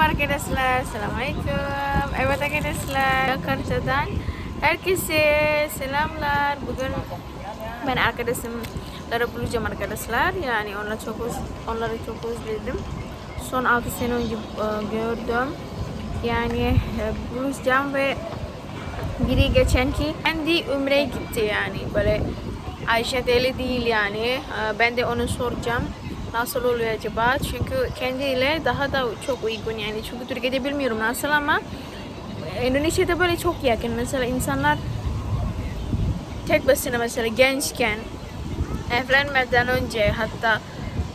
arkadaşlar. Selamünaleyküm. Evet arkadaşlar. Jakarta'dan herkese selamlar. Bugün ben arkadaşımlara bulacağım arkadaşlar. Yani onları çok öz, onları çok özledim. Son 6 sene önce e, gördüm. Yani e, buluşacağım ve biri geçenki kendi Ümre'ye gitti yani böyle Ayşe deli değil yani Ee, ben de onu soracağım nasıl oluyor acaba çünkü kendiyle daha da çok uygun yani çünkü Türkiye'de bilmiyorum nasıl ama Endonezya'da böyle çok yakın mesela insanlar tek başına mesela gençken evlenmeden önce hatta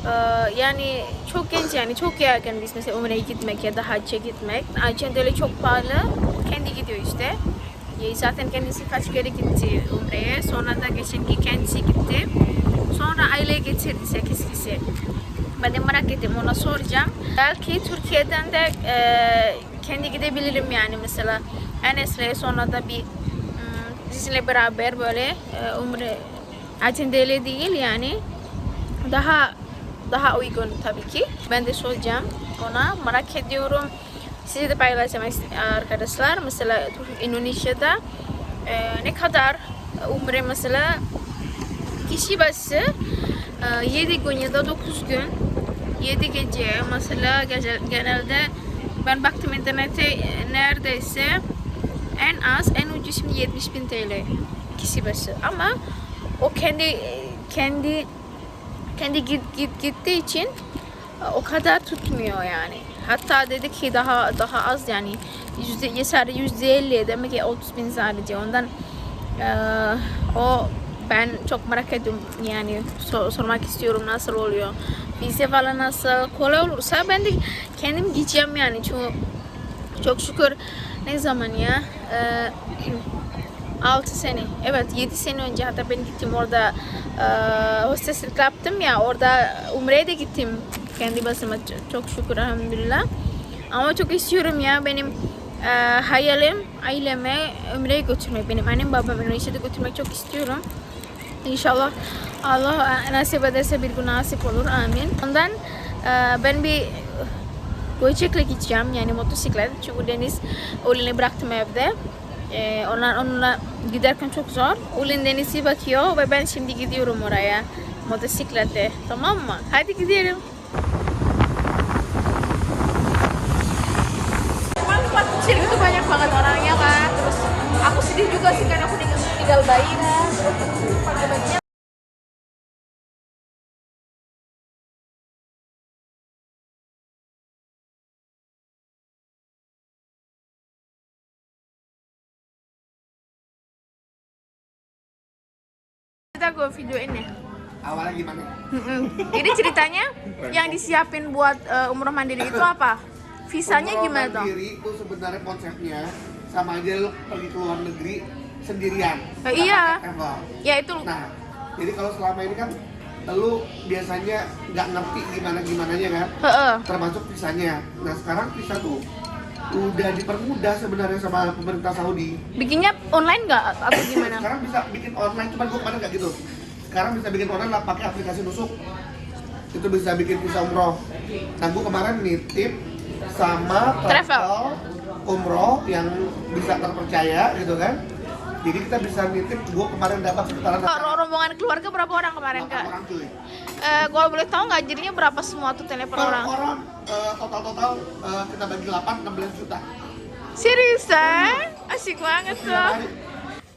e, yani çok genç yani çok yakın biz mesela Umre'ye gitmek ya da hacca gitmek. Hacca deli çok pahalı. Kendi gidiyor işte. Ya zaten kendisi kaç kere gitti Umre'ye. Sonra da geçenki kendisi gitti. Sonra aile getirdi 8 kişi. Ben de merak ettim ona soracağım. Belki Türkiye'den de e, kendi gidebilirim yani mesela Enes'le sonra da bir hmm, sizinle beraber böyle e, Umre Acendele değil yani daha daha uygun tabii ki. Ben de soracağım ona merak ediyorum. Size de paylaşacağım arkadaşlar. Mesela Indonesia'da e, ne kadar umre mesela kişi başı e, 7 gün ya da 9 gün 7 gece mesela genelde ben baktım internette e, neredeyse en az en ucuz şimdi 70 bin TL kişi başı ama o kendi kendi kendi git, git gittiği için e, o kadar tutmuyor yani. Hatta dedi ki daha daha az yani yüzde sadece yüzde elli demek ki 30 bin sadece ondan e, o ben çok merak ediyorum yani sor- sormak istiyorum nasıl oluyor? Vize falan nasıl? Kolay olursa ben de kendim gideceğim yani. Çünkü çok şükür. Ne zaman ya? E, 6 sene. Evet 7 sene önce hatta ben gittim orada e, hosteslik yaptım ya orada Umre'ye de gittim kendi başıma Ç- çok şükür elhamdülillah. Ama çok istiyorum ya benim e, hayalim aileme Umre'ye götürmek benim annem babam Indonesia'da götürmek çok istiyorum İnşallah Allah e, nasip ederse bir gün nasip olur amin ondan e, ben bir Gojek'le gideceğim yani motosiklet çünkü Deniz Ulin'i bıraktım evde ee, onlar onunla giderken çok zor. Ulin Deniz'i bakıyor ve ben şimdi gidiyorum oraya motosiklete. Tamam mı? Hadi gidelim. Kecil itu banyak banget orangnya kan. Terus aku sedih juga sih karena aku tinggal, tinggal bayi kan. Terus kita gue video ini. awalnya gimana? Mm-mm. Jadi ceritanya yang disiapin buat eh, umroh mandiri itu apa? Visanya Umroh gimana tuh? mandiri itu sebenarnya konsepnya sama aja lo pergi ke luar negeri sendirian. Eh, iya. Ya itu nah jadi kalau selama ini kan lu biasanya nggak ngerti gimana gimananya kan? Heeh. termasuk visanya. Nah sekarang visa tuh udah dipermudah sebenarnya sama pemerintah Saudi. Bikinnya online nggak? Atau gimana? sekarang bisa bikin online cuman gua kemarin nggak gitu. Sekarang bisa bikin online lah pakai aplikasi nusuk. Itu bisa bikin visa umroh. Nah gua kemarin nitip sama Travel. umroh yang bisa terpercaya gitu kan jadi kita bisa nitip gua kemarin dapat sekitaran Kalau rombongan keluarga berapa orang kemarin kak? orang cuy Eh, boleh tahu nggak jadinya berapa semua tuh telepon per orang? orang eh, total-total eh, kita bagi 8 16 juta Seriusan? Asyik banget tuh. Hari.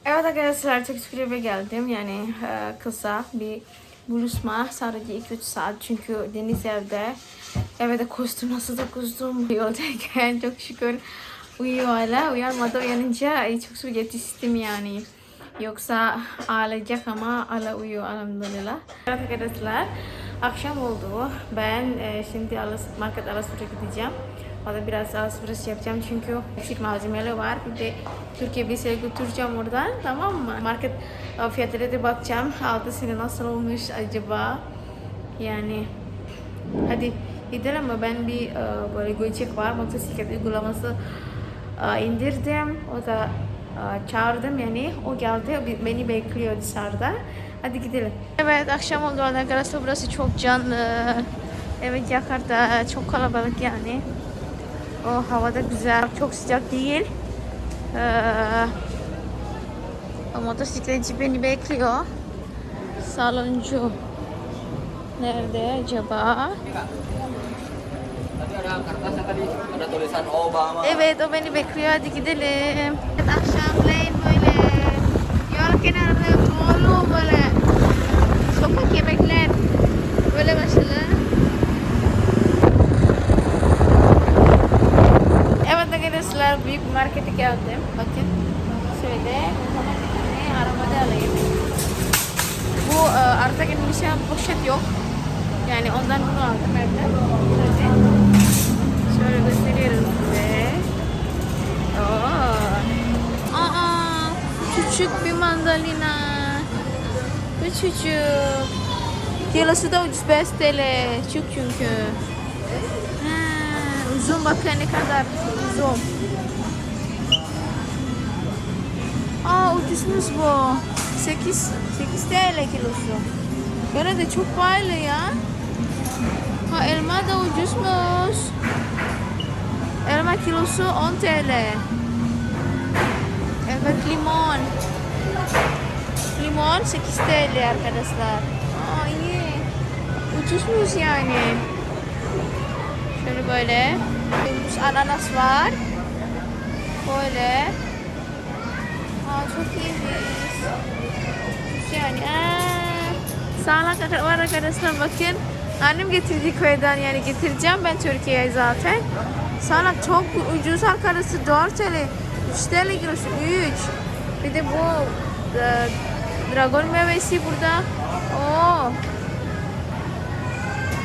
Evet arkadaşlar şükür eve geldim yani e, kısa bir buluşma sadece 2-3 saat çünkü Deniz evde evde kostüm nasıl da kostüm yoldayken çok şükür uyuyor hala uyanmadı uyanınca çok şükür yetiştim yani yoksa ağlayacak ama hala uyuyor elhamdülillah evet arkadaşlar akşam oldu ben e, şimdi alas, market alışverişe gideceğim Orada biraz alışveriş yapacağım çünkü eksik malzemeler var. Bir de Türkiye bir şey götüreceğim oradan tamam mı? Market e, fiyatlara da bakacağım. Altı sene nasıl olmuş acaba? Yani hadi gidelim mi? Ben bir e, böyle Gojek var motosiklet uygulaması e, indirdim. O da e, çağırdım yani. O geldi o beni bekliyor dışarıda. Hadi gidelim. Evet akşam oldu arkadaşlar. Burası çok canlı. Evet Jakarta çok kalabalık yani. Oh havada güzel. Çok sıcak değil. Ee, o motosikletçi beni bekliyor. Saloncu. Nerede acaba? Evet o beni bekliyor. Hadi gidelim. Evet, akşamleyin böyle Kilosu da ucuz 5 TL. Çok çünkü. Ha, uzun bakın ne kadar uzun. Aa ucuzmuş bu. 8 8 TL kilosu. Göre de çok pahalı ya. Ha elma da ucuzmuş. Elma kilosu 10 TL. Evet limon. Limon 8 TL arkadaşlar. Ucuzmuş yani. Şöyle böyle. Ucuz ananas var. Böyle. Aa çok iyiymiş. Yani. Aa, sağlık var arkadaşlar bakın. Annem getirdi köyden yani getireceğim ben Türkiye'ye zaten. Sana çok ucuz arkadaşlar 4 TL. 3 TL kilosu 3. Bir de bu e, dragon meyvesi burada. Oo.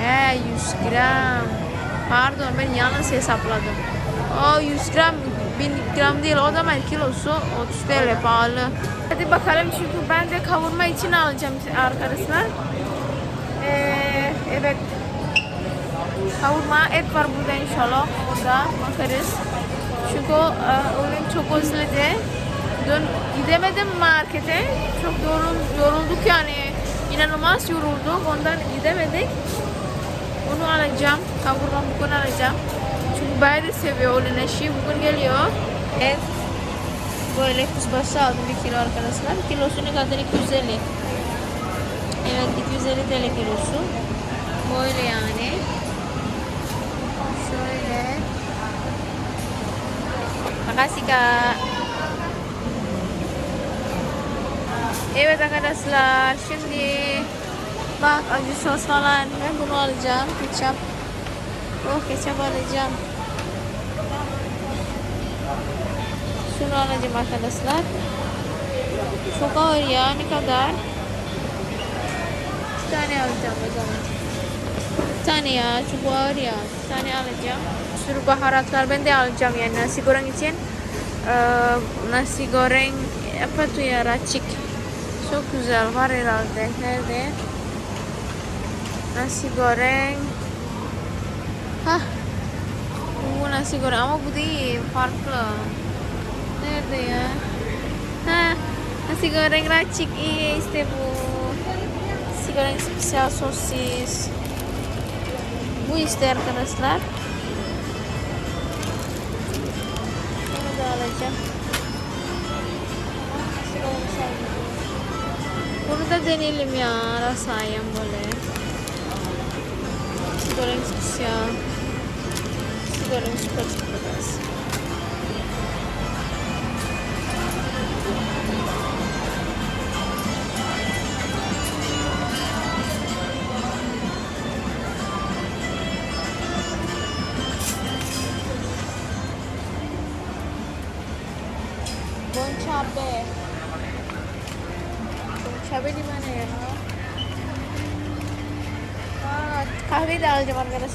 He 100 gram. Pardon ben yanlış hesapladım. O 100 gram 1000 gram değil o zaman kilosu 30 TL pahalı. Hadi bakalım çünkü ben de kavurma için alacağım arkadaşlar. Ee, evet. Kavurma et var burada inşallah. Burada bakarız. Çünkü e, oyun çok özledi. Dün gidemedim markete. Çok yorul, yorulduk yani. İnanılmaz yorulduk. Ondan gidemedik. Onu alacağım. Kavurma bugün alacağım. Çünkü bayağı da seviyor oyun eşi. Bugün geliyor. Evet. Böyle kuzbaşı aldım bir kilo arkadaşlar. Kilosu ne kadar? 250. Evet 250 TL kilosu. Böyle yani. Şöyle. Makasih kak. Evet arkadaşlar şimdi bak acı sos falan. Ben bunu alacağım ketçap. Oh ketçap alacağım. Şunu alacağım arkadaşlar. Çok ağır ya ne kadar? Bir tane alacağım o zaman. Bir tane ya çok ağır ya. Bir tane alacağım. Sürü baharatlar ben de alacağım yani. Nasi goreng için Eee, nasi goreng apa tuh ya racik. Çok güzel var herhalde. Nerede nasi goreng. Hah? Bu nasi goreng. Ama değil farklı nerede ya. Ha nasi goreng racik iya bu. Nasi goreng spesial sosis. Bu işte arkadaşlar bunu da alacağım. Bunu da deneyelim ya rasayam böyle. Nasi goreng spesial. Nasi goreng super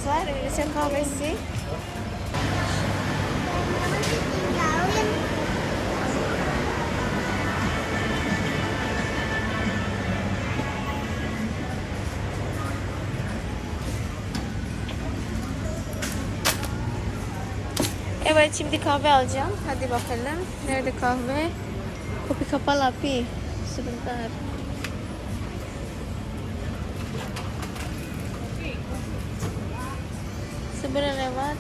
arkadaşlar. Indonesia kahvesi. Evet şimdi kahve alacağım. Hadi bakalım. Nerede kahve? Kopi kapalı api. Kamera ne var?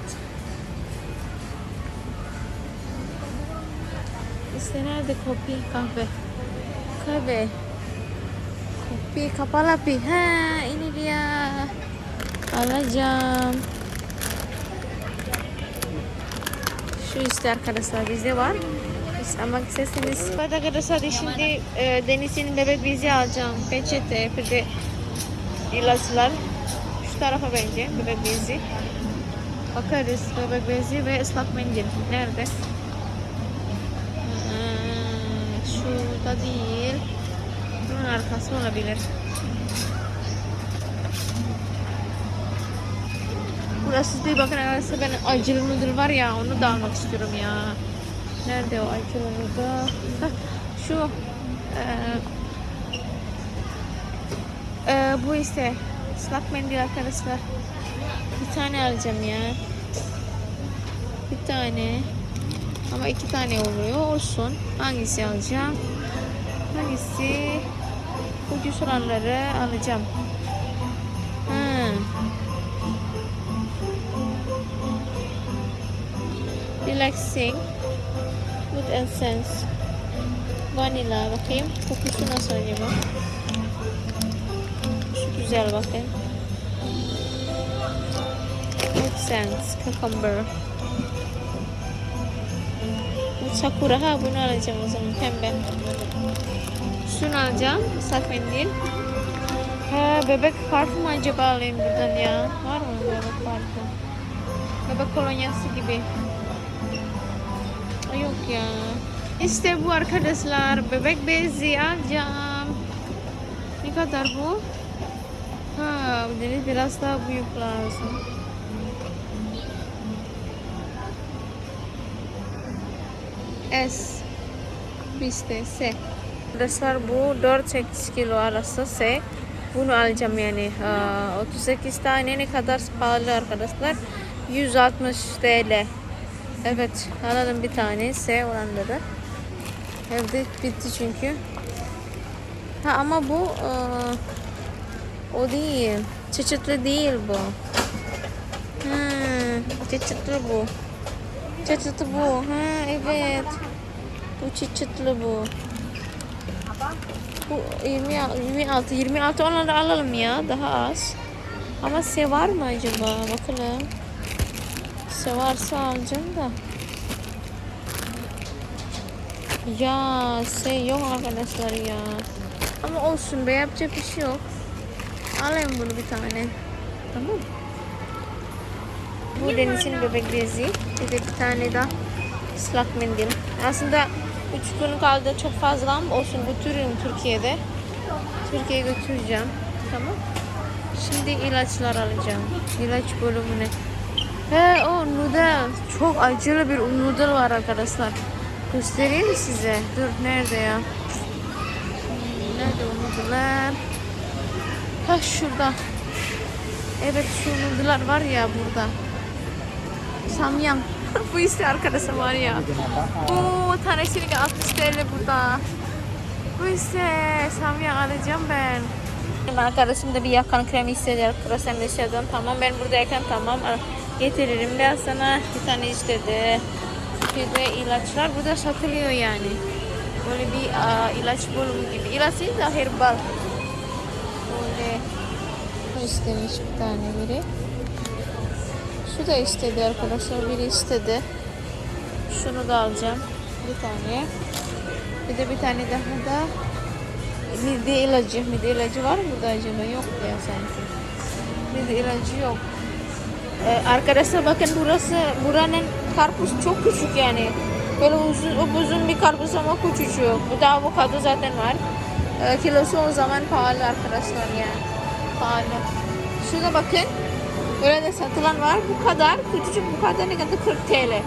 İşte nerede kopi kahve? Kahve. Kopi kapal api. Ha ini dia. Alacağım. Şu işte arkadaşlar bizde var. Biz almak isterseniz. Evet arkadaşlar şimdi e, Deniz'in bebek bizi alacağım. Peçete, bir de ilaçlar. Şu tarafa bence bebek bizi. Bakarız bebek bezi ve ıslak mendil. Nerede? Hmm, şurada değil. Bunun arkası olabilir. Burası değil bakın arkadaşlar ben acılı noodle var ya onu da almak istiyorum ya. Nerede o acılı? Hah, şu eee eee, bu ise ıslak mendil arkadaşlar. Bir tane alacağım ya. Bir tane. Ama iki tane oluyor. Olsun. Hangisi alacağım? Hangisi? Ucuz olanları alacağım. Hmm. Relaxing. With essence. Vanilla. Bakayım. Kokusu nasıl acaba? Şu güzel bakın. Essence. Cucumber. Sakura ha bunu alacağım o zaman pembe. Şunu alacağım. Islak mendil. Ha bebek parfüm acaba alayım buradan ya. Var mı bebek parfüm? Bebek kolonyası gibi. Yok ya. İşte bu arkadaşlar. Bebek bezi alacağım. Ne kadar bu? Ha, biraz daha büyük lazım. S. Bizde S. Arkadaşlar bu 4-8 kilo arası S. Bunu alacağım yani. Aa, 38 tane ne kadar pahalı arkadaşlar? 160 TL. Evet alalım bir tane S olanları. Evde bitti çünkü. Ha ama bu aa, o değil. Çıçıtlı değil bu. Hmm, çıçıtlı bu. Çıçıtlı bu. Ha evet. Bu çıçıtlı bu. Bu 20, 26, 26 onları alalım ya daha az. Ama se var mı acaba? Bakalım. Se varsa alacağım da. Ya se yok arkadaşlar ya. Ama olsun be yapacak bir şey yok. Alayım bunu bir tane. Tamam. Bu Deniz'in bebek bezi. Bir de bir tane daha ıslak mendil. Aslında 3 gün kaldı çok fazla ama olsun götürürüm Türkiye'de. Türkiye'ye götüreceğim. Tamam. Şimdi ilaçlar alacağım. İlaç bölümüne. He o noodle. Çok acılı bir noodle var arkadaşlar. Göstereyim size? Dur nerede ya? Hmm, Nerede o noodle'lar? Ha şurada. Evet şu noodle'lar var ya burada. Samyang. Bu ise arkadaşlar var ya. Oo tanesini 60 TL burada. Bu ise Samyang alacağım ben. Benim arkadaşım da bir yakan kremi istedi arkadaşlar istedi. Tamam ben buradayken tamam getiririm ben sana bir tane istedi. Bir de ilaçlar burada satılıyor yani. Böyle bir aa, ilaç bölümü gibi. İlaç değil de herbal. Böyle istemiş bir tane biri. Şu da istedi arkadaşlar. Biri istedi. Şunu da alacağım. Bir tane. Bir de bir tane daha da mide ilacı. Mide ilacı var mı burada acaba? Yok ya sanki. Mide ilacı yok. Ee, arkadaşlar bakın burası buranın karpuz çok küçük yani. Böyle uzun, uzun bir karpuz ama küçücük. Bu da avokado zaten var. Ee, kilosu o zaman pahalı arkadaşlar yani. Pahalı. Şuna bakın. De satılan var. Bu kadar. Küçücük bu kadar ne kadar 40 TL.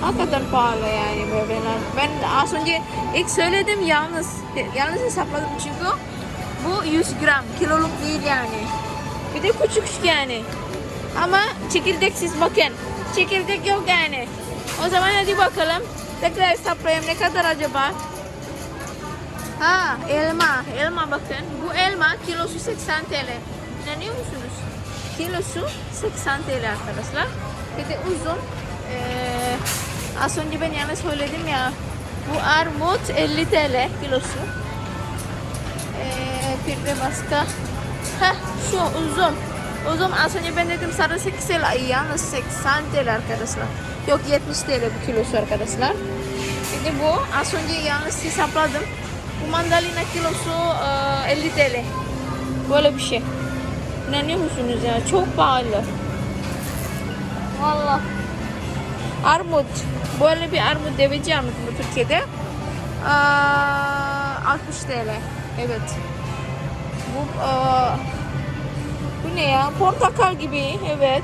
Hakikaten pahalı yani böyle. Ben az önce ilk söyledim yalnız. Yalnız hesapladım çünkü bu 100 gram. Kiloluk değil yani. Bir de küçük yani. Ama çekirdeksiz bakın. Çekirdek yok yani. O zaman hadi bakalım. Tekrar hesaplayayım ne kadar acaba? Ha elma. Elma bakın. Bu elma kilosu 80 TL. İnanıyor musunuz? Kilosu 80 TL arkadaşlar. Bir de uzun. Ee, az önce ben yanlış söyledim ya. Bu armut 50 TL kilosu. Ee, bir de başka. Heh şu uzun. Uzun az önce ben dedim sarı 8 TL. Ay, Yalnız 80 TL arkadaşlar. Yok 70 TL bu kilosu arkadaşlar. Şimdi bu az önce yalnız hesapladım. Bu mandalina kilosu e, 50 TL. Böyle bir şey. İnanıyor musunuz ya? Çok pahalı. Valla. Armut. Böyle bir armut deveci armut bu Türkiye'de. Aa, 60 TL. Evet. Bu aa, bu ne ya? Portakal gibi. Evet.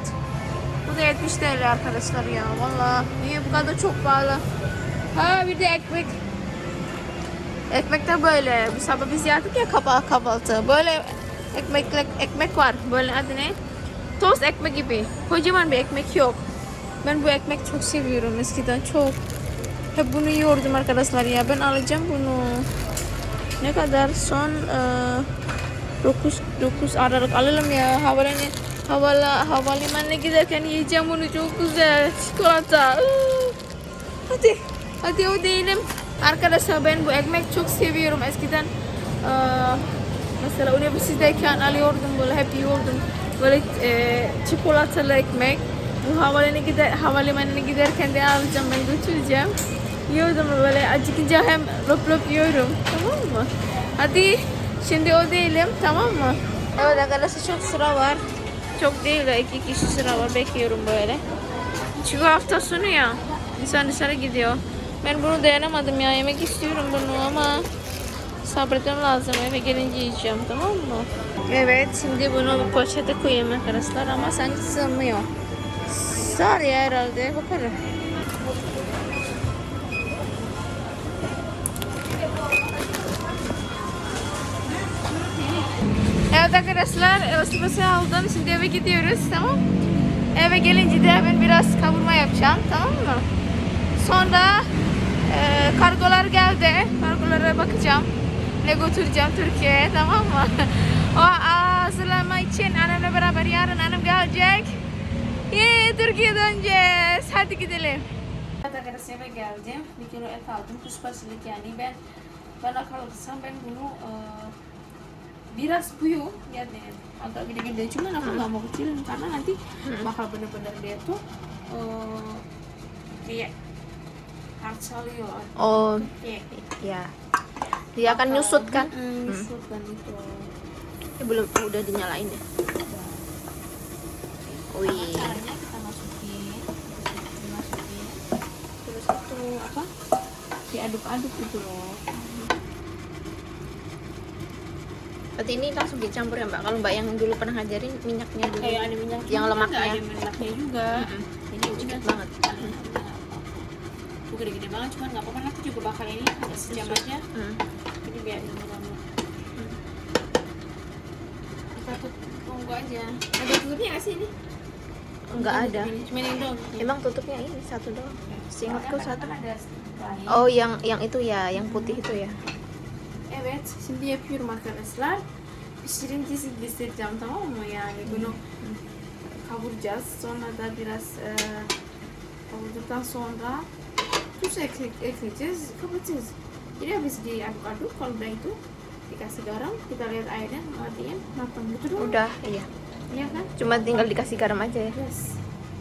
Bu da 70 TL arkadaşlar ya. Valla niye bu kadar çok pahalı? Ha bir de ekmek. Ekmek de böyle. Bu sabah biz yaptık ya kaba kahvaltı. Böyle ekmekle ekmek var. Böyle adı ne? Tost ekmek gibi. Kocaman bir ekmek yok. Ben bu ekmek çok seviyorum eskiden çok. Hep bunu yiyordum arkadaşlar ya. Ben alacağım bunu. Ne kadar son e, 9 9 Aralık alalım ya. Havalanı havala havalimanına giderken yiyeceğim bunu çok güzel. Çikolata. Hadi. Hadi o değilim. Arkadaşlar ben bu ekmek çok seviyorum. Eskiden e, mesela üniversitedeyken alıyordum böyle hep yiyordum. Böyle e, çikolatalı ekmek. Bu havalimanına gider havalimanına giderken de alacağım ben götüreceğim. Yiyordum böyle acıkınca hem löp löp yiyorum. Tamam mı? Hadi şimdi o değilim tamam mı? Evet arkadaşlar çok sıra var. Çok değil de iki kişi sıra var bekliyorum böyle. Çünkü hafta sonu ya. İnsan dışarı gidiyor. Ben bunu dayanamadım ya. Yemek istiyorum bunu ama sabretmem lazım. Eve gelince yiyeceğim tamam mı? Evet şimdi bunu bir poşete koyayım arkadaşlar ama sanki sığmıyor. Sar ya herhalde. Bakalım. Evet arkadaşlar alışverişi aldım. Şimdi eve gidiyoruz tamam Eve gelince de ben biraz kavurma yapacağım tamam mı? Sonra e, kargolar geldi. Kargolara bakacağım. Ne götüreceğim Türkiye'ye tamam mı? o hazırlama için annemle beraber yarın annem gelecek. Yee Türkiye'ye döneceğiz. Hadi gidelim. Arkadaşlar eve geldim. Bir kilo et aldım. Kuş fasulyelik yani. Ben bana kalırsa ben bunu e, biraz buyu yani agak gede-gede cuman aku nggak mau kecilin karena nanti bakal bener-bener dia tuh eh, kayak harsalio Oh, kayak ya. Dia akan nyusut kan? Mm, nyusut kan itu Eh, belum udah dinyalain ya. Wih. caranya kita masukin dimasukin terus itu apa diaduk-aduk gitu loh Berarti ini langsung dicampur ya Mbak. Kalau Mbak yang dulu pernah ngajarin minyaknya dulu. kayak ada minyak Yang lemaknya. ada minyaknya juga jadi Dikit udah banget. Tuh gede-gede banget cuman nggak apa-apa nanti juga bakal ini sejam aja Hmm. Kita tunggu aja. Ada tutupnya nggak sih ini? Enggak ada. Cuma ini doang. Emang tutupnya ini satu doang. Soalnya satu. kan. Oh, yang yang itu ya, yang putih itu ya. Evet, şimdi yapıyorum arkadaşlar. Pişirincesi göstereceğim tamam mı? Yani bunu kavuracağız. Sonra da biraz e, kavurduktan sonra tuz ekle, ekleyeceğiz, kapatacağız. Jadi habis diaduk-aduk, kalau udah itu dikasih garam, kita lihat airnya, matiin, matang gitu doang. Udah, iya. Iya kan? Cuma tinggal dikasih garam aja ya. Yes.